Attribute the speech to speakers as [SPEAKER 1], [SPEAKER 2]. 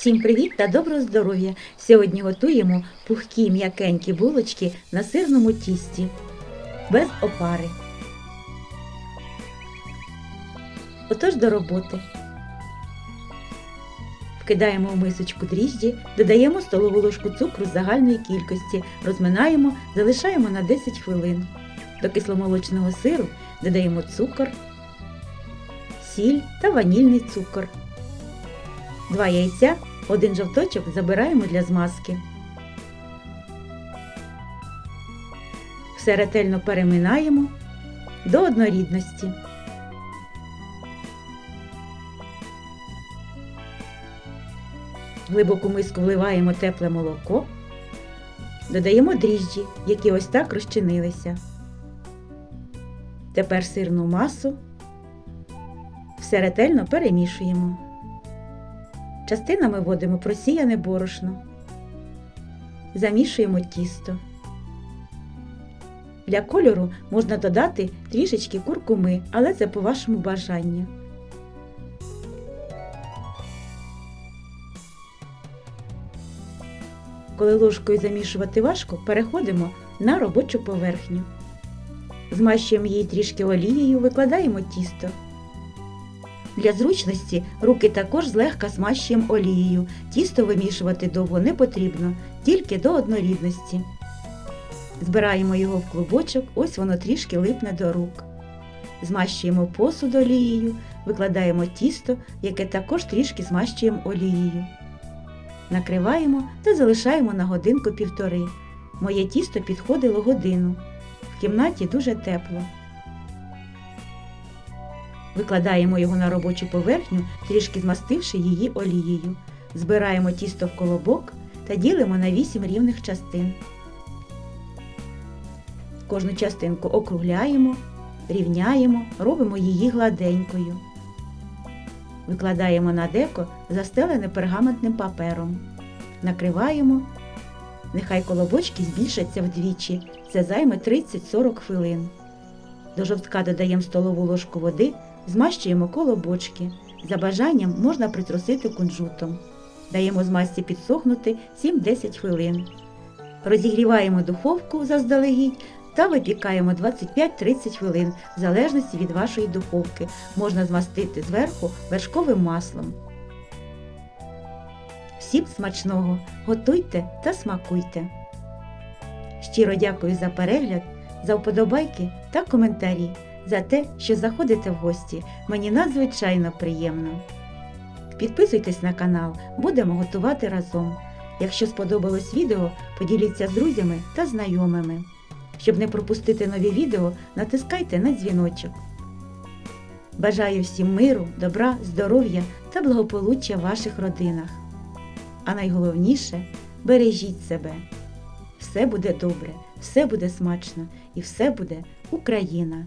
[SPEAKER 1] Всім привіт та доброго здоров'я! Сьогодні готуємо пухкі м'якенькі булочки на сирному тісті без опари. Отож до роботи. Вкидаємо в мисочку дріжджі, додаємо столову ложку цукру з загальної кількості, розминаємо, залишаємо на 10 хвилин. До кисломолочного сиру додаємо цукор, сіль та ванільний цукор. Два яйця, один жовточок забираємо для змазки. Все ретельно переминаємо до однорідності. В глибоку миску вливаємо тепле молоко, додаємо дріжджі, які ось так розчинилися. Тепер сирну масу. Все ретельно перемішуємо. Частинами вводимо просіяне борошно. Замішуємо тісто. Для кольору можна додати трішечки куркуми, але це по вашому бажанню. Коли ложкою замішувати важко, переходимо на робочу поверхню. Змащуємо її трішки олією, викладаємо тісто. Для зручності руки також злегка змащуємо олією. Тісто вимішувати довго не потрібно, тільки до однорідності. Збираємо його в клубочок, ось воно трішки липне до рук. Змащуємо посуд олією, викладаємо тісто, яке також трішки змащуємо олією. Накриваємо та залишаємо на годинку півтори. Моє тісто підходило годину. В кімнаті дуже тепло. Викладаємо його на робочу поверхню, трішки змастивши її олією. Збираємо тісто в колобок та ділимо на 8 рівних частин. Кожну частинку округляємо, рівняємо, робимо її гладенькою. Викладаємо на деко, застелене пергаментним папером. Накриваємо. Нехай колобочки збільшаться вдвічі. Це займе 30-40 хвилин. До жовтка додаємо столову ложку води, змащуємо колобочки. За бажанням можна притрусити кунжутом. Даємо змазці підсохнути 7-10 хвилин. Розігріваємо духовку заздалегідь та випікаємо 25-30 хвилин в залежності від вашої духовки. Можна змастити зверху вершковим маслом. Всім смачного! Готуйте та смакуйте! Щиро дякую за перегляд, за вподобайки та коментарі, за те, що заходите в гості. Мені надзвичайно приємно. Підписуйтесь на канал, будемо готувати разом. Якщо сподобалось відео, поділіться з друзями та знайомими. Щоб не пропустити нові відео, натискайте на дзвіночок. Бажаю всім миру, добра, здоров'я та благополуччя в ваших родинах. А найголовніше бережіть себе. Все буде добре, все буде смачно і все буде Україна!